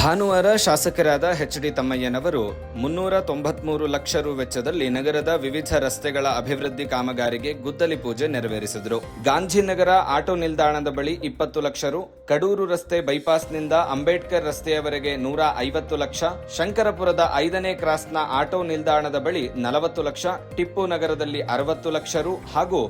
ಭಾನುವಾರ ಶಾಸಕರಾದ H D ತಮ್ಮಯ್ಯನವರು ಮುನ್ನೂರ ತೊಂಬತ್ಮೂರು ಲಕ್ಷ ರು ವೆಚ್ಚದಲ್ಲಿ ನಗರದ ವಿವಿಧ ರಸ್ತೆಗಳ ಅಭಿವೃದ್ಧಿ ಕಾಮಗಾರಿಗೆ ಗುದ್ದಲಿ ಪೂಜೆ ನೆರವೇರಿಸಿದರು. ಗಾಂಧಿನಗರ ಆಟೋ ನಿಲ್ದಾಣದ ಬಳಿ ಇಪ್ಪತ್ತು ಲಕ್ಷ ರು, ಕಡೂರು ರಸ್ತೆ ಬೈಪಾಸ್ನಿಂದ ಅಂಬೇಡ್ಕರ್ ರಸ್ತೆಯವರೆಗೆ ನೂರ ಐವತ್ತು ಲಕ್ಷ, ಶಂಕರಪುರದ ಐದನೇ ಕ್ರಾಸ್ನ ಆಟೋ ನಿಲ್ದಾಣದ ಬಳಿ ನಲವತ್ತು ಲಕ್ಷ, ಟಿಪ್ಪು ನಗರದಲ್ಲಿ ಅರವತ್ತು ಲಕ್ಷ ರು ಹಾಗೂ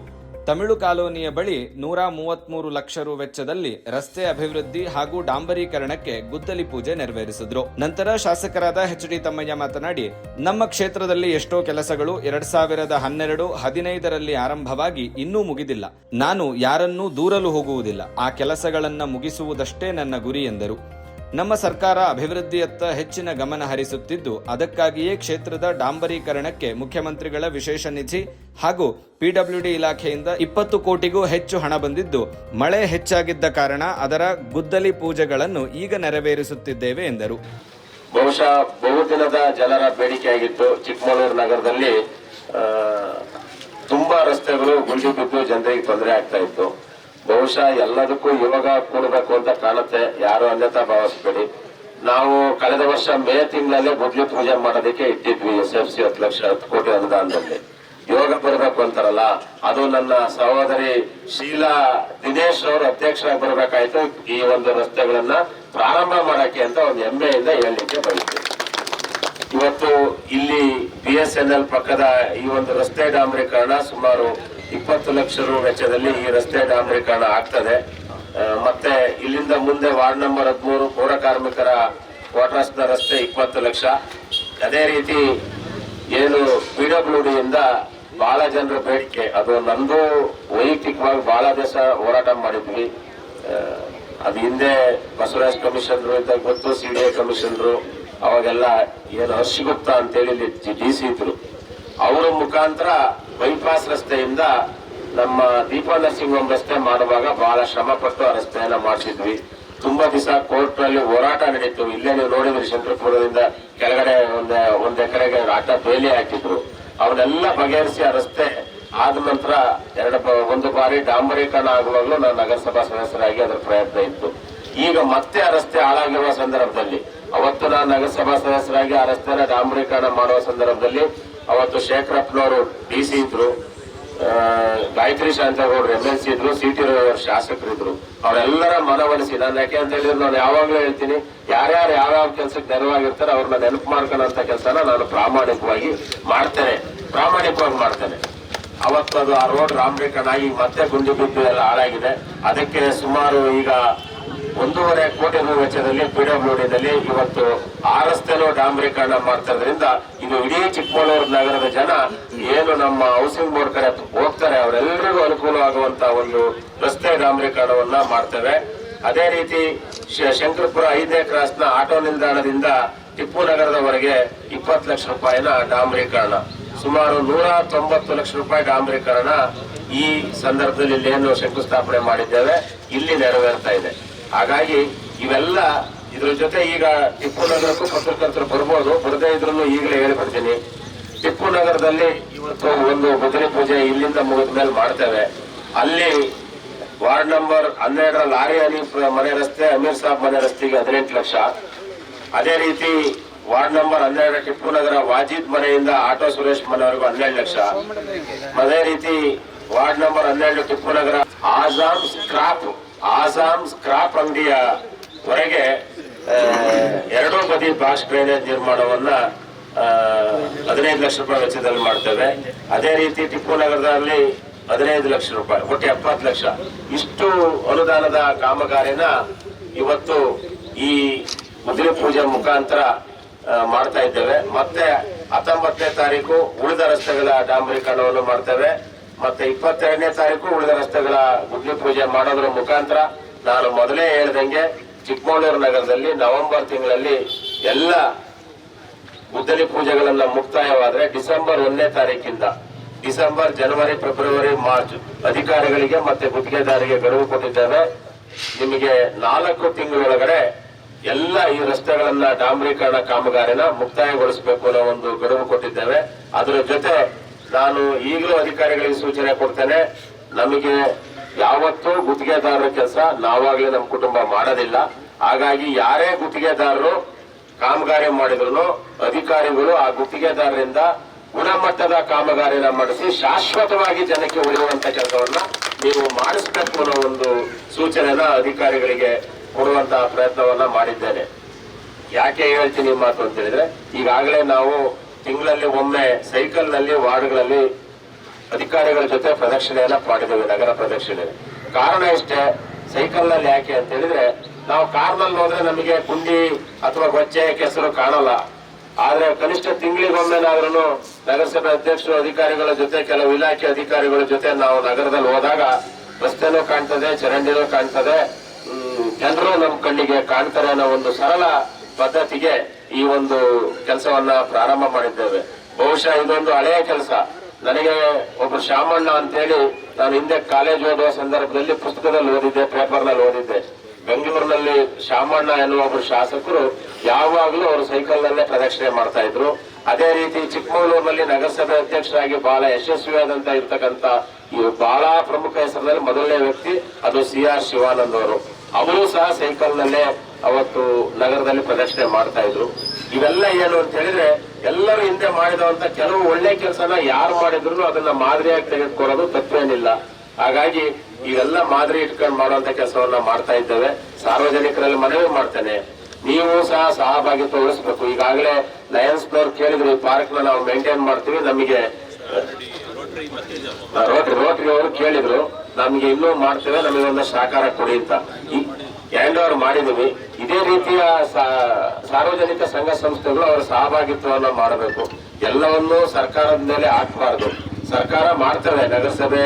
ತಮಿಳು ಕಾಲೋನಿಯ ಬಳಿ ನೂರ ಮೂವತ್ಮೂರು ಲಕ್ಷ ರು ವೆಚ್ಚದಲ್ಲಿ ರಸ್ತೆ ಅಭಿವೃದ್ಧಿ ಹಾಗೂ ಡಾಂಬರೀಕರಣಕ್ಕೆ ಗುದ್ದಲಿ ಪೂಜೆ ನೆರವೇರಿಸಿದ್ರು. ನಂತರ ಶಾಸಕರಾದ ಎಚ್ ಡಿ ತಮ್ಮಯ್ಯ ಮಾತನಾಡಿ, ನಮ್ಮ ಕ್ಷೇತ್ರದಲ್ಲಿ ಎಷ್ಟೋ ಕೆಲಸಗಳು ಎರಡ್ ಸಾವಿರದ ಹನ್ನೆರಡು ಹದಿನೈದರಲ್ಲಿ ಆರಂಭವಾಗಿ ಇನ್ನೂ ಮುಗಿದಿಲ್ಲ. ನಾನು ಯಾರನ್ನೂ ದೂರಲು ಹೋಗುವುದಿಲ್ಲ. ಆ ಕೆಲಸಗಳನ್ನ ಮುಗಿಸುವುದಷ್ಟೇ ನನ್ನ ಗುರಿ ಎಂದರು. ನಮ್ಮ ಸರ್ಕಾರ ಅಭಿವೃದ್ಧಿಯತ್ತ ಹೆಚ್ಚಿನ ಗಮನ ಹರಿಸುತ್ತಿದ್ದು, ಅದಕ್ಕಾಗಿಯೇ ಕ್ಷೇತ್ರದ ಡಾಂಬರೀಕರಣಕ್ಕೆ ಮುಖ್ಯಮಂತ್ರಿಗಳ ವಿಶೇಷ ನಿಧಿ ಹಾಗೂ ಪಿಡಬ್ಲ್ಯೂಡಿ ಇಲಾಖೆಯಿಂದ ಇಪ್ಪತ್ತು ಕೋಟಿಗೂ ಹೆಚ್ಚು ಹಣ ಬಂದಿದ್ದು, ಮಳೆ ಹೆಚ್ಚಾಗಿದ್ದ ಕಾರಣ ಅದರ ಗುದ್ದಲಿ ಪೂಜೆಗಳನ್ನು ಈಗ ನೆರವೇರಿಸುತ್ತಿದ್ದೇವೆ ಎಂದರು. ಬಹುಶಃ ಬಹುದಿನದ ಜನರ ಬೇಡಿಕೆಯಾಗಿತ್ತು. ಚಿಕ್ಕಮಗಳೂರು ನಗರದಲ್ಲಿ ತುಂಬಾ ರಸ್ತೆಗಳು ಗುಂಡಿ ಬಿದ್ದು ಜನರಿಗೆ ತೊಂದರೆ ಆಗ್ತಾ ಇತ್ತು. ಬಹುಶಃ ಎಲ್ಲದಕ್ಕೂ ಇವಾಗ ಕೂಡಬೇಕು ಅಂತ ಕಾಣುತ್ತೆ. ಯಾರು ಅನ್ಯತಾ ಭಾವಿಸ್ಬೇಡಿ. ನಾವು ಕಳೆದ ವರ್ಷ ಮೇ ತಿಂಗಳಲ್ಲೇ ಮೊದಲು ಪೂಜೆ ಮಾಡೋದಕ್ಕೆ ಇಟ್ಟಿದ್ವಿ ಎಸ್ ಎಫ್ ಸಿ ಹತ್ತು ಲಕ್ಷ, ಹತ್ತು ಕೋಟಿ ಅನುದಾನದಲ್ಲಿ. ಯೋಗ ಬರಬೇಕು ಅಂತಾರಲ್ಲ, ಅದು ನನ್ನ ಸಹೋದರಿ ಶೀಲಾ ದಿನೇಶ್ ಅವರು ಅಧ್ಯಕ್ಷರಾಗಿ ಬರಬೇಕಾಯ್ತು. ಈ ಒಂದು ರಸ್ತೆಗಳನ್ನ ಪ್ರಾರಂಭ ಮಾಡಕ್ಕೆ ಅಂತ ಒಂದು ಹೆಮ್ಮೆಯಿಂದ ಹೇಳಲಿಕ್ಕೆ ಬಯಸ್ತೀನಿ. ಇವತ್ತು ಇಲ್ಲಿ ಬಿ ಎಸ್ ಎನ್ ಎಲ್ ಪಕ್ಕದ ಈ ಒಂದು ರಸ್ತೆ ಡಾಂಬರೀಕರಣ ಸುಮಾರು ಇಪ್ಪತ್ತು ಲಕ್ಷ ರು ವೆಚ್ಚದಲ್ಲಿ ಈ ರಸ್ತೆ ಡಾಂಬರೀಕರಣ ಆಗ್ತದೆ. ಮತ್ತೆ ಇಲ್ಲಿಂದ ಮುಂದೆ ವಾರ್ಡ್ ನಂಬರ್ ಹದಿಮೂರು ಪೌರ ಕಾರ್ಮಿಕರ ಕ್ವಾರ್ಟರ್ಸ್ನ ರಸ್ತೆ ಇಪ್ಪತ್ತು ಲಕ್ಷ. ಅದೇ ರೀತಿ ಏನು ಪಿ ಡಬ್ಲ್ಯೂ ಡಿಯಿಂದ ಬಹಳ ಜನರ ಬೇಡಿಕೆ. ಅದು ನಂದು ವೈಯಕ್ತಿಕವಾಗಿ ಬಹಳ ದಿವಸ ಹೋರಾಟ ಮಾಡಿದ್ವಿ. ಅದು ಹಿಂದೆ ಬಸವರಾಜ್ ಕಮಿಷನ್ರು ಅಂತ ಗೊತ್ತು ಸಿ ಡಿ ಎ ಕಮಿಷನರು ಅವಾಗೆಲ್ಲ ಏನು ಹರ್ಷಿಗುಪ್ತ ಅಂತೇಳಿ ಡಿ ಸಿ ಇದ್ರು. ಅವರ ಮುಖಾಂತರ ಬೈಪಾಸ್ ರಸ್ತೆಯಿಂದ ನಮ್ಮ ದೀಪ ನರ್ಸಿಂಗ್ ಹೋಮ್ ರಸ್ತೆ ಮಾಡುವಾಗ ಬಹಳ ಶ್ರಮ ಪಟ್ಟು ಆ ರಸ್ತೆಯನ್ನ ಮಾಡಿಸಿದ್ವಿ ತುಂಬಾ ದಿವಸ ಕೋರ್ಟ್ನಲ್ಲಿ ಹೋರಾಟ ನಡೀತು. ಇಲ್ಲೇ ನೀವು ನೋಡಿದ್ರಿ ಶಂಕರಪುರದಿಂದ ಕೆಳಗಡೆ ಒಂದ್ ಒಂದ್ ಎಕರೆಗೆ ಆಟ ಬೇಲಿ ಹಾಕಿದ್ರು. ಅವನ್ನೆಲ್ಲ ಬಗೆಹರಿಸಿ ಆ ರಸ್ತೆ ಆದ ನಂತರ ಎರಡು ಒಂದು ಬಾರಿ ಡಾಂಬರೀಕರಣ ಆಗುವಾಗಲೂ ನಾನು ನಗರಸಭಾ ಸದಸ್ಯರಾಗಿ ಅದರ ಪ್ರಯತ್ನ ಇತ್ತು. ಈಗ ಮತ್ತೆ ಆ ರಸ್ತೆ ಹಾಳಾಗಿರುವ ಸಂದರ್ಭದಲ್ಲಿ ಅವತ್ತು ನಾನು ನಗರಸಭಾ ಸದಸ್ಯರಾಗಿ ಆ ರಸ್ತೆನ ಡಾಂಬರೀಕರಣ ಮಾಡುವ ಸಂದರ್ಭದಲ್ಲಿ ಅವತ್ತು ಶೇಖರಪ್ಪನವರು ಡಿ ಸಿ ಇದ್ರು. ಗಾಯತ್ರಿ ಶಾಂತಗೌಡರು ಎಂ ಎಲ್ ಸಿ ಇದ್ರು ಸಿ ಟಿ ಶಾಸಕರಿದ್ರು. ಅವರೆಲ್ಲರ ಮನವೊಲಿಸಿ, ನಾನು ಯಾಕೆ ಅಂತ ಹೇಳಿದ್ರೆ ನಾನು ಯಾವಾಗಲೂ ಹೇಳ್ತೀನಿ, ಯಾರ್ಯಾರು ಯಾವ್ಯಾವ ಕೆಲಸಕ್ಕೆ ನೆರವಾಗಿರ್ತಾರೆ, ಅವ್ರನ್ನ ನೆನಪು ಮಾಡ್ಕೊಳ್ಳೋಂಥ ಕೆಲಸನ ನಾನು ಪ್ರಾಮಾಣಿಕವಾಗಿ ಮಾಡ್ತೇನೆ. ಪ್ರಾಮಾಣಿಕವಾಗಿ ಮಾಡ್ತೇನೆ. ಅವತ್ತು ಅದು ಆ ರೋಡ್ ಆಗಿ ಮತ್ತೆ ಗುಂಡಿ ಬಿದ್ದು ಎಲ್ಲ ಹಾಳಾಗಿದೆ. ಅದಕ್ಕೆ ಸುಮಾರು ಈಗ ಒಂದೂವರೆ ಕೋಟಿ ರೂಪಾಯಿ ವೆಚ್ಚದಲ್ಲಿ ಪಿಡಬ್ಲ್ಯೂಡಿನಲ್ಲಿ ಇವತ್ತು ಆ ರಸ್ತೆನೂ ಡಾಂಬರೀಕರಣ ಮಾಡ್ತಾ ಇದು ಇಡೀ ಚಿಕ್ಕಮಗಳೂರು ನಗರದ ಜನ ಏನು ನಮ್ಮ ಹೌಸಿಂಗ್ ಬೋರ್ಡ್ ಕಡೆ ಹೋಗ್ತಾರೆ ಅವರೆಲ್ಲರಿಗೂ ಅನುಕೂಲವಾಗುವಂತ ಒಂದು ರಸ್ತೆ ಡಾಂಬರೀಕರಣವನ್ನ ಮಾಡ್ತೇವೆ. ಅದೇ ರೀತಿ ಶಂಕರಪುರ ಐದನೇ ಕ್ರಾಸ್ನ ಆಟೋ ನಿಲ್ದಾಣದಿಂದ ಟಿಪ್ಪು ನಗರದವರೆಗೆ ಇಪ್ಪತ್ತು ಲಕ್ಷ ರೂಪಾಯಿನ ಡಾಂಬರೀಕರಣ. ಸುಮಾರು ನೂರ ತೊಂಬತ್ತು ಲಕ್ಷ ರೂಪಾಯಿ ಡಾಂಬರೀಕರಣ ಈ ಸಂದರ್ಭದಲ್ಲಿ ಇಲ್ಲೇನು ಶಂಕುಸ್ಥಾಪನೆ ಮಾಡಿದ್ದೇವೆ. ಇಲ್ಲಿ ನೆರವೇರ್ತಾ ಇದೆ. ಹಾಗಾಗಿ ಇವೆಲ್ಲ ಇದ್ರ ಜೊತೆ ಈಗ ಟಿಪ್ಪು ನಗರಕ್ಕೂ ಪತ್ರಕರ್ತರು ಬರ್ಬೋದು. ಬರದೇ ಇದ್ರೂ ಈಗಲೇ ಹೇಳ್ಬಿಡ್ತೀನಿ ಟಿಪ್ಪು ನಗರದಲ್ಲಿ ಇವತ್ತು ಒಂದು ಬದಲಿ ಪೂಜೆ ಇಲ್ಲಿಂದ ಮುಗಿದ ಮೇಲೆ ಮಾಡ್ತೇವೆ. ಅಲ್ಲಿ ವಾರ್ಡ್ ನಂಬರ್ ಹನ್ನೆರಡರ ಲಾರಿ ಹನೀಫ್ ಮನೆ ರಸ್ತೆ, ಅಮೀರ್ ಸಾಬ್ ಮನೆ ರಸ್ತೆಗೆ ಹದಿನೆಂಟು ಲಕ್ಷ. ಅದೇ ರೀತಿ ವಾರ್ಡ್ ನಂಬರ್ ಹನ್ನೆರಡರ ಟಿಪ್ಪು ನಗರ ವಾಜಿದ್ ಮನೆಯಿಂದ ಆಟೋ ಸುರೇಶ್ ಮನೆವರೆಗೂ ಹನ್ನೆರಡು ಲಕ್ಷ. ಅದೇ ರೀತಿ ವಾರ್ಡ್ ನಂಬರ್ ಹನ್ನೆರಡು ಟಿಪ್ಪು ನಗರ ಆಜಾಮ್ ಸ್ಕ್ರಾಪ್ ಆಜಾಮ್ ಕ್ರಾಪ್ ಅಂಗಡಿಯ ವರೆಗೆ ಆ, ಎರಡೂ ಬದಿ ಬಾಕ್ಸ್ ಡ್ರೈನೇಜ್ ನಿರ್ಮಾಣವನ್ನ ಹದಿನೈದು ಲಕ್ಷ ರೂಪಾಯಿ ವೆಚ್ಚದಲ್ಲಿ ಮಾಡ್ತೇವೆ. ಅದೇ ರೀತಿ ಟಿಪ್ಪು ನಗರದಲ್ಲಿ ಹದಿನೈದು ಲಕ್ಷ ರೂಪಾಯಿ ಒಟ್ಟು ಎಪ್ಪತ್ತು ಲಕ್ಷ. ಇಷ್ಟು ಅನುದಾನದ ಕಾಮಗಾರಿನ ಇವತ್ತು ಈ ಮುದ್ರಿ ಪೂಜೆ ಮುಖಾಂತರ ಮಾಡ್ತಾ ಇದ್ದೇವೆ. ಮತ್ತೆ ಹತ್ತೊಂಬತ್ತನೇ ತಾರೀಕು ಉಳಿದ ರಸ್ತೆಗಳ ಡಾಂಬರೀಕರಣವನ್ನು ಮಾಡ್ತೇವೆ. ಮತ್ತೆ ಇಪ್ಪತ್ತೆರಡನೇ ತಾರೀಕು ಉಳಿದ ರಸ್ತೆಗಳ ಗುಡ್ಲಿ ಪೂಜೆ ಮಾಡೋದ್ರ ಮುಖಾಂತರ ನಾನು ಮೊದಲೇ ಹೇಳ್ದಂಗೆ ಚಿಕ್ಕಮಗಳೂರು ನಗರದಲ್ಲಿ ನವೆಂಬರ್ ತಿಂಗಳಲ್ಲಿ ಎಲ್ಲ ಗುದ್ದಲಿ ಪೂಜೆಗಳನ್ನು ಮುಕ್ತಾಯವಾದ್ರೆ ಡಿಸೆಂಬರ್ ಒಂದನೇ ತಾರೀಕಿಂದ. ಡಿಸೆಂಬರ್, ಜನವರಿ, ಫೆಬ್ರವರಿ, ಮಾರ್ಚ್ ಅಧಿಕಾರಿಗಳಿಗೆ ಮತ್ತೆ ಗುತ್ತಿಗೆದಾರಿಗೆ ಗಡುವು ಕೊಟ್ಟಿದ್ದೇವೆ. ನಿಮಗೆ ನಾಲ್ಕು ತಿಂಗಳೊಳಗಡೆ ಎಲ್ಲ ಈ ರಸ್ತೆಗಳನ್ನ ಡಾಂಬರೀಕರಣ ಕಾಮಗಾರಿನ ಮುಕ್ತಾಯಗೊಳಿಸಬೇಕು ಅನ್ನೋ ಒಂದು ಗಡುವು ಕೊಟ್ಟಿದ್ದೇವೆ. ಅದರ ಜೊತೆ ನಾನು ಈಗಲೂ ಅಧಿಕಾರಿಗಳಿಗೆ ಸೂಚನೆ ಕೊಡ್ತೇನೆ. ನಮಗೆ ಯಾವತ್ತೂ ಗುತ್ತಿಗೆದಾರರ ಕೆಲಸ ನಾವಾಗಲೇ ನಮ್ಮ ಕುಟುಂಬ ಮಾಡೋದಿಲ್ಲ. ಹಾಗಾಗಿ ಯಾರೇ ಗುತ್ತಿಗೆದಾರರು ಕಾಮಗಾರಿ ಮಾಡಿದ್ರು ಅಧಿಕಾರಿಗಳು ಆ ಗುತ್ತಿಗೆದಾರರಿಂದ ಗುಣಮಟ್ಟದ ಕಾಮಗಾರಿನ ಮಾಡಿಸಿ ಶಾಶ್ವತವಾಗಿ ಜನಕ್ಕೆ ಉಳಿಯುವಂತ ಕೆಲಸವನ್ನ ನೀವು ಮಾಡಿಸ್ಬೇಕು ಅನ್ನೋ ಒಂದು ಸೂಚನೆನ ಅಧಿಕಾರಿಗಳಿಗೆ ಕೊಡುವಂತಹ ಪ್ರಯತ್ನವನ್ನ ಮಾಡಿದ್ದೇನೆ. ಯಾಕೆ ಹೇಳ್ತೀನಿ ಮಾತು ಅಂತ ಹೇಳಿದ್ರೆ, ಈಗಾಗಲೇ ನಾವು ತಿಂಗಳಲ್ಲಿ ಒಮ್ಮೆ ಸೈಕಲ್ನಲ್ಲಿ ವಾರ್ಡ್ಗಳಲ್ಲಿ ಅಧಿಕಾರಿಗಳ ಜೊತೆ ಪ್ರದಕ್ಷಿಣೆಯನ್ನ ಮಾಡಿದ್ದೇವೆ, ನಗರ ಪ್ರದಕ್ಷಿಣೆ ಕಾರಣ ಇಷ್ಟೇ ಸೈಕಲ್ನಲ್ಲಿ ಯಾಕೆ ಅಂತ ಹೇಳಿದ್ರೆ, ನಾವು ಕಾರ್ನಲ್ಲಿ ಹೋದ್ರೆ ನಮಗೆ ಗುಂಡಿ ಅಥವಾ ಗೊಚ್ಚೆ ಕೆಸರು ಕಾಣಲ್ಲ. ಆದ್ರೆ ಕನಿಷ್ಠ ತಿಂಗಳಿಗೊಮ್ಮೆನಾದ್ರೂ ನಗರಸಭೆ ಅಧ್ಯಕ್ಷರು, ಅಧಿಕಾರಿಗಳ ಜೊತೆ, ಕೆಲವು ಇಲಾಖೆ ಅಧಿಕಾರಿಗಳ ಜೊತೆ ನಾವು ನಗರದಲ್ಲಿ ಹೋದಾಗ ರಸ್ತೆನೂ ಕಾಣ್ತದೆ, ಚರಂಡಿನೂ ಕಾಣ್ತದೆ. ಜನರು ನಮ್ಮ ಕಣ್ಣಿಗೆ ಕಾಣ್ತಾರೆ ಅನ್ನೋ ಒಂದು ಸರಳ ಪದ್ಧತಿಗೆ ಈ ಒಂದು ಕೆಲಸವನ್ನ ಪ್ರಾರಂಭ ಮಾಡಿದ್ದೇವೆ. ಬಹುಶಃ ಇದೊಂದು ಹಳೆಯ ಕೆಲಸ. ನನಗೆ ಒಬ್ರು ಶಾಮಣ್ಣ ಅಂತೇಳಿ ನಾನು ಹಿಂದೆ ಕಾಲೇಜ್ ಓದುವ ಸಂದರ್ಭದಲ್ಲಿ ಪುಸ್ತಕದಲ್ಲಿ ಓದಿದ್ದೆ, ಪೇಪರ್ನಲ್ಲಿ ಓದಿದ್ದೆ. ಬೆಂಗಳೂರಿನಲ್ಲಿ ಶಾಮಣ್ಣ ಎನ್ನುವ ಒಬ್ಬರು ಶಾಸಕರು ಯಾವಾಗಲೂ ಅವರು ಸೈಕಲ್ ನಲ್ಲೇ ಪ್ರದಕ್ಷಿಣೆ ಮಾಡ್ತಾ ಇದ್ರು. ಅದೇ ರೀತಿ ಚಿಕ್ಕಮಗಳೂರಿನಲ್ಲಿ ನಗರಸಭೆ ಅಧ್ಯಕ್ಷರಾಗಿ ಬಹಳ ಯಶಸ್ವಿಯಾದಂತ ಇರ್ತಕ್ಕಂಥ ಈ ಬಹಳ ಪ್ರಮುಖ ಹೆಸರಿನಲ್ಲಿ ಮೊದಲನೇ ವ್ಯಕ್ತಿ ಅದು ಸಿ ಆರ್ ಶಿವಾನಂದ್ ಅವರು. ಅವರು ಸಹ ಸೈಕಲ್ ನಲ್ಲೇ ಅವತ್ತು ನಗರದಲ್ಲಿ ಪ್ರದರ್ಶನ ಮಾಡ್ತಾ ಇದ್ರು. ಇವೆಲ್ಲ ಏನು ಅಂತ ಹೇಳಿದ್ರೆ, ಎಲ್ಲರೂ ಹಿಂದೆ ಮಾಡಿದಂತ ಕೆಲವು ಒಳ್ಳೆ ಕೆಲಸನ ಯಾರು ಮಾಡಿದ್ರು ಅದನ್ನ ಮಾದರಿಯಾಗಿ ತೆಗೆದುಕೊಳ್ಳೋದು ತಪ್ಪೇನಿಲ್ಲ. ಹಾಗಾಗಿ ಇವೆಲ್ಲ ಮಾದರಿ ಇಟ್ಕೊಂಡು ಮಾಡುವಂತ ಕೆಲಸವನ್ನ ಮಾಡ್ತಾ ಇದ್ದೇವೆ. ಸಾರ್ವಜನಿಕರಲ್ಲಿ ಮನವಿ ಮಾಡ್ತೇನೆ. ನೀವು ಸಹ ಸಹಭಾಗಿತ್ವ ವಹಿಸ್ಬೇಕು ಈಗಾಗಲೇ ಲಯನ್ಸ್ನವ್ರು ಕೇಳಿದ್ರು, ಈ ಪಾರ್ಕ್ನ ನಾವು ಮೇಂಟೈನ್ ಮಾಡ್ತೀವಿ, ನಮಗೆ ರೋಟರಿ ರೋಟರಿ ಅವರು ಕೇಳಿದ್ರು, ನಮ್ಗೆ ಇನ್ನೂ ಮಾಡ್ತೇವೆ, ನಮಗೆ ಒಂದು ಸಹಕಾರ ಕೊಡಿ ಅಂತ. ಹ್ಯಾಂಡ್ ಓವರ್ ಮಾಡಿದ್ದೀವಿ ಇದೇ ರೀತಿಯ ಸಾರ್ವಜನಿಕ ಸಂಘ ಸಂಸ್ಥೆಗಳು ಅವರ ಸಹಭಾಗಿತ್ವವನ್ನು ಮಾಡಬೇಕು. ಎಲ್ಲವನ್ನೂ ಸರ್ಕಾರದ ಮೇಲೆ ಹಾಕಬಾರ್ದು. ಸರ್ಕಾರ ಮಾಡ್ತವೆ ನಗರಸಭೆ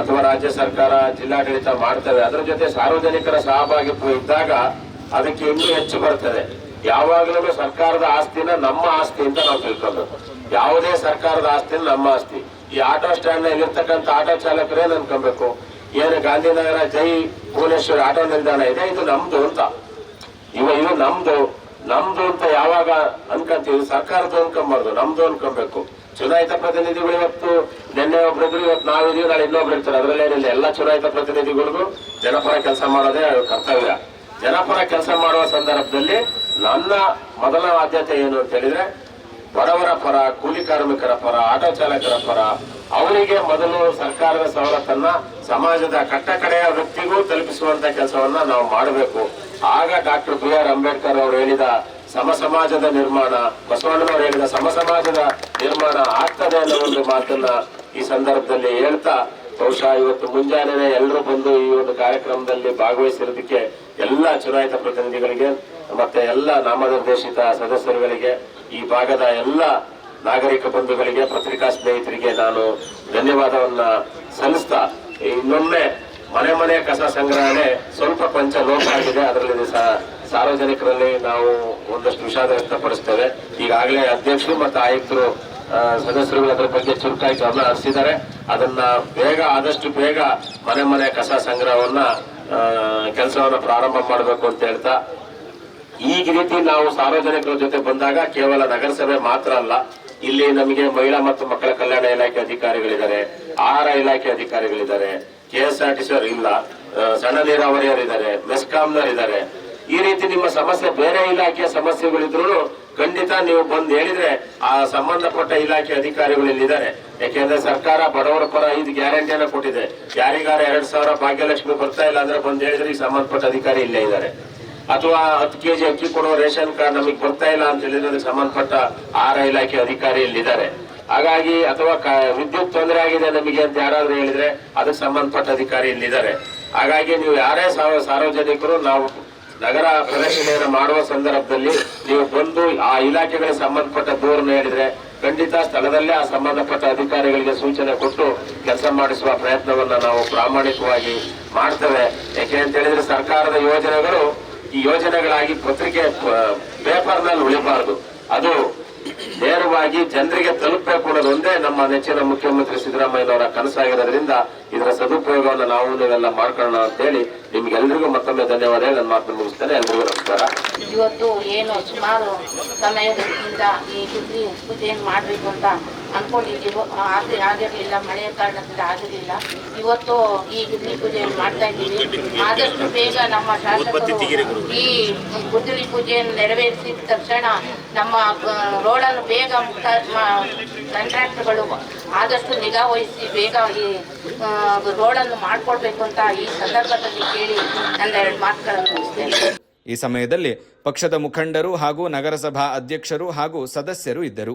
ಅಥವಾ ರಾಜ್ಯ ಸರ್ಕಾರ, ಜಿಲ್ಲಾಡಳಿತ ಮಾಡ್ತವೆ ಅದರ ಜೊತೆ ಸಾರ್ವಜನಿಕರ ಸಹಭಾಗಿತ್ವ ಇದ್ದಾಗ ಅದಕ್ಕೆ ಇನ್ನೂ ಹೆಚ್ಚು ಬರ್ತದೆ. ಯಾವಾಗಲೂ ಸರ್ಕಾರದ ಆಸ್ತಿನ ನಮ್ಮ ಆಸ್ತಿ ಅಂತ ನಾವು ತಿಳ್ಕೊಬೇಕು. ಯಾವುದೇ ಸರ್ಕಾರದ ಆಸ್ತಿನ ನಮ್ಮ ಆಸ್ತಿ. ಈ ಆಟೋ ಸ್ಟ್ಯಾಂಡ್ ಇರ್ತಕ್ಕಂಥ ಆಟೋ ಚಾಲಕರೇ ಅನ್ಕೊಬೇಕು ಏನು ಗಾಂಧಿನಗರ ಜೈ ಭುವನೇಶ್ವರ ಆಟೋ ನಿಲ್ದಾಣ ಇದೆ? ಇದು ನಮ್ದು ಅಂತ. ಇವ ಇದು ನಮ್ದು. ನಮ್ದು ಅಂತ ಯಾವಾಗ ಅನ್ಕೊಂತೀವಿ? ಸರ್ಕಾರದ್ದು ಅನ್ಕೊಂಬಾರ್ದು. ನಮ್ದು ಅನ್ಕೊಬೇಕು. ಚುನಾಯಿತ ಪ್ರತಿನಿಧಿಗಳು ಇವತ್ತು ನಿನ್ನೆ ಒಬ್ರಿದ್ರು, ಇವತ್ತು ನಾವಿದೀವಿ, ನಾಳೆ ಇನ್ನೊಬ್ರು ಇರ್ತಾರೆ. ಅದರಲ್ಲೇನಿಲ್ಲ ಎಲ್ಲ ಚುನಾಯಿತ ಪ್ರತಿನಿಧಿಗಳಿಗೂ ಜನಪರ ಕೆಲಸ ಮಾಡೋದೇ ಕರ್ತವ್ಯ. ಜನಪರ ಕೆಲಸ ಮಾಡುವ ಸಂದರ್ಭದಲ್ಲಿ ನನ್ನ ಮೊದಲ ಆದ್ಯತೆ ಏನು ಅಂತ ಹೇಳಿದ್ರೆ, ಬಡವರ ಪರ, ಕೂಲಿ ಕಾರ್ಮಿಕರ ಪರ, ಆಟೋ ಚಾಲಕರ ಪರ, ಅವರಿಗೆ ಮೊದಲು ಸರ್ಕಾರದ ಸವಲತ್ತನ್ನ ಸಮಾಜದ ಕಟ್ಟಕಡೆಯ ವೃತ್ತಿಗೂ ತಲುಪಿಸುವಂತ ಕೆಲಸವನ್ನ ನಾವು ಮಾಡಬೇಕು. ಆಗ ಡಾಕ್ಟರ್ ಬಿ ಆರ್ ಅಂಬೇಡ್ಕರ್ ಅವರು ಹೇಳಿದ ಸಮ ಸಮಾಜದ ನಿರ್ಮಾಣ, ಬಸವಣ್ಣನವರು ಹೇಳಿದ ಸಮ ಸಮಾಜದ ನಿರ್ಮಾಣ ಆಗ್ತದೆ ಅನ್ನೋ ಒಂದು ಮಾತನ್ನ ಈ ಸಂದರ್ಭದಲ್ಲಿ ಹೇಳ್ತಾ, ಬಹುಶಃ ಇವತ್ತು ಮುಂಜಾನೆ ಎಲ್ಲರೂ ಬಂದು ಈ ಒಂದು ಕಾರ್ಯಕ್ರಮದಲ್ಲಿ ಭಾಗವಹಿಸಿರೋದಕ್ಕೆ ಎಲ್ಲ ಚುನಾಯಿತ ಪ್ರತಿನಿಧಿಗಳಿಗೆ ಮತ್ತೆ ಎಲ್ಲ ನಾಮನಿರ್ದೇಶಿತ ಸದಸ್ಯರುಗಳಿಗೆ, ಈ ಭಾಗದ ಎಲ್ಲ ನಾಗರಿಕ ಬಂಧುಗಳಿಗೆ, ಪತ್ರಿಕಾ ಸ್ನೇಹಿತರಿಗೆ ನಾನು ಧನ್ಯವಾದವನ್ನ ಸಲ್ಲಿಸ್ತಾ ಇನ್ನೊಮ್ಮೆ ಮನೆ ಮನೆ ಕಸ ಸಂಗ್ರಹಣೆ ಸ್ವಲ್ಪ ಕೊಂಚ ಲೋಪ ಆಗಿದೆ. ಅದರಲ್ಲಿ ಸಾರ್ವಜನಿಕರಲ್ಲಿ ನಾವು ಒಂದಷ್ಟು ವಿಷಾದ ವ್ಯಕ್ತಪಡಿಸ್ತೇವೆ. ಈಗಾಗಲೇ ಅಧ್ಯಕ್ಷರು ಮತ್ತು ಆಯುಕ್ತರು ಸದಸ್ಯರುಗಳು ಅದರ ಬಗ್ಗೆ ಚುರುಕಾಗಿ ಗಮನ ಹರಿಸಿದ್ದಾರೆ. ಅದನ್ನ ಬೇಗ, ಆದಷ್ಟು ಬೇಗ ಮನೆ ಮನೆ ಕಸ ಸಂಗ್ರಹವನ್ನ ಕೆಲಸವನ್ನು ಪ್ರಾರಂಭ ಮಾಡಬೇಕು ಅಂತ ಹೇಳ್ತಾ, ಈ ರೀತಿ ನಾವು ಸಾರ್ವಜನಿಕರ ಜೊತೆ ಬಂದಾಗ ಕೇವಲ ನಗರಸಭೆ ಮಾತ್ರ ಅಲ್ಲ ಇಲ್ಲಿ ನಮಗೆ ಮಹಿಳಾ ಮತ್ತು ಮಕ್ಕಳ ಕಲ್ಯಾಣ ಇಲಾಖೆ ಅಧಿಕಾರಿಗಳಿದ್ದಾರೆ, ಆಹಾರ ಇಲಾಖೆ ಅಧಿಕಾರಿಗಳಿದ್ದಾರೆ, ಕೆಎಸ್ಆರ್ಟಿಸಿ ಎಸ್ ಆರ್ ಅವರು ಇಲ್ಲ ಸಣ್ಣ ನೀರಾವರಿಯವರಿದ್ದಾರೆ ಮೆಸ್ಕಾಂನವರಿದ್ದಾರೆ ಈ ರೀತಿ ನಿಮ್ಮ ಸಮಸ್ಯೆ ಬೇರೆ ಇಲಾಖೆಯ ಸಮಸ್ಯೆಗಳಿದ್ರು ಖಂಡಿತ ನೀವು ಬಂದು ಹೇಳಿದ್ರೆ ಆ ಸಂಬಂಧಪಟ್ಟ ಇಲಾಖೆ ಅಧಿಕಾರಿಗಳು ಇಲ್ಲಿದ್ದಾರೆ. ಯಾಕೆಂದ್ರೆ ಸರ್ಕಾರ ಬಡವರ ಪರ ಐದು ಗ್ಯಾರಂಟಿಯನ್ನ ಕೊಟ್ಟಿದೆ. ಯಾರಿಗಾರ ಎರಡ್ ಸಾವಿರ ಭಾಗ್ಯಲಕ್ಷ್ಮಿ ಬರ್ತಾ ಇಲ್ಲ ಅಂದ್ರೆ ಬಂದು ಹೇಳಿದ್ರೆ ಈ ಸಂಬಂಧಪಟ್ಟ ಅಧಿಕಾರಿ ಇಲ್ಲೇ ಇದ್ದಾರೆ. ಅಥವಾ ಹತ್ತು ಕೆ ಜಿ ಅಕ್ಕಿ ಕೊಡುವ ರೇಷನ್ ಕಾರ್ಡ್ ನಮಗೆ ಬರ್ತಾ ಇಲ್ಲ ಅಂತ ಹೇಳಿದ್ರೆ ಸಂಬಂಧಪಟ್ಟ ಆಹಾರ ಇಲಾಖೆ ಅಧಿಕಾರಿ ಇಲ್ಲಿದ್ದಾರೆ ಹಾಗಾಗಿ ಅಥವಾ ವಿದ್ಯುತ್ ತೊಂದರೆ ಆಗಿದೆ ನಮಗೆ ಅಂತ ಯಾರಾದ್ರೂ ಹೇಳಿದ್ರೆ ಅದಕ್ಕೆ ಸಂಬಂಧಪಟ್ಟ ಅಧಿಕಾರಿ ಇಲ್ಲಿದ್ದಾರೆ ಹಾಗಾಗಿ ನೀವು ಯಾರೇ ಸಾರ್ವ- ಸಾರ್ವಜನಿಕರು ನಾವು ನಗರ ಪ್ರದರ್ಶನೆಯನ್ನು ಮಾಡುವ ಸಂದರ್ಭದಲ್ಲಿ ನೀವು ಬಂದು ಆ ಇಲಾಖೆಗಳಿಗೆ ಸಂಬಂಧಪಟ್ಟ ದೂರನ್ನು ಹೇಳಿದ್ರೆ ಖಂಡಿತ ಸ್ಥಳದಲ್ಲೇ ಆ ಸಂಬಂಧಪಟ್ಟ ಅಧಿಕಾರಿಗಳಿಗೆ ಸೂಚನೆ ಕೊಟ್ಟು ಕೆಲಸ ಮಾಡಿಸುವ ಪ್ರಯತ್ನವನ್ನು ನಾವು ಪ್ರಾಮಾಣಿಕವಾಗಿ ಮಾಡ್ತೇವೆ. ಯಾಕೆ ಅಂತ ಹೇಳಿದ್ರೆ ಸರ್ಕಾರದ ಯೋಜನೆಗಳು ಈ ಯೋಜನೆಗಳಾಗಿ ಪತ್ರಿಕೆ ಪೇಪರ್ನಲ್ಲಿ ಉಳಿಬಾರದು. ಅದು ನೇರವಾಗಿ ಜನರಿಗೆ ತಲುಪಬೇಕು ಅನ್ನೋದು ಒಂದೇ ನಮ್ಮ ನೆಚ್ಚಿನ ಮುಖ್ಯಮಂತ್ರಿ ಸಿದ್ದರಾಮಯ್ಯನವರ ಕನಸಾಗಿರೋದ್ರಿಂದ ಇದರ ಸದುಪಯೋಗವನ್ನು ನಾವು ನೀವೆಲ್ಲ ಮಾಡ್ಕೊಳ್ಳೋಣ ಅಂತೇಳಿ ನಿಮ್ಗೆಲ್ರಿಗೂ ಮತ್ತೊಮ್ಮೆ ಧನ್ಯವಾದ ಹೇಳಿ, ನನ್ನ ಮಾತನ್ನು ಮುಗಿಸ್ತೇನೆ. ಎಲ್ರಿಗೂ ನಮಸ್ಕಾರ. ಇವತ್ತು ಏನು ಸುಮಾರು ಸಮಯದಿಂದ ಈ ಸುದ್ದಿ ಪೂಜೆಯನ್ನು ಮಾಡಬೇಕು ಅಂತ ಅನ್ಕೊಂಡಿದ್ದೀವೋ ಆದ್ರೆ ಆಗಿರಲಿಲ್ಲ ಮಳೆಯ ಕಾರಣದಿಂದ ಆಗಿರಲಿಲ್ಲ ಇವತ್ತು ಈ ಗುದ್ದಲಿ ಪೂಜೆಯನ್ನು ಮಾಡ್ತಾ ಇದ್ದೀವಿ. ಆದಷ್ಟು ಬೇಗ ನಮ್ಮ ಶಾಸಕರು ಈ ಗುದ್ದಲಿ ಪೂಜೆಯನ್ನು ನೆರವೇರಿಸಿದ ತಕ್ಷಣ ನಮ್ಮ ರೋಡನ್ನು ಬೇಗ ಮುಕ್ತ ಕಾಂಟ್ರಾಕ್ಟರ್ಗಳು ಆದಷ್ಟು ನಿಗಾ ವಹಿಸಿ ಬೇಗ ಈ ರೋಡನ್ನು ಮಾಡಿಕೊಡ್ಬೇಕು ಅಂತ ಈ ಸಂದರ್ಭದಲ್ಲಿ ಕೇಳಿ ನನ್ನ ಎರಡು ಮಾತುಗಳನ್ನು ಮುಗಿಸ್ತೇನೆ. ಈ ಸಮಯದಲ್ಲಿ ಪಕ್ಷದ ಮುಖಂಡರು ಹಾಗೂ ನಗರಸಭಾ ಅಧ್ಯಕ್ಷರು ಹಾಗೂ ಸದಸ್ಯರು ಇದ್ದರು.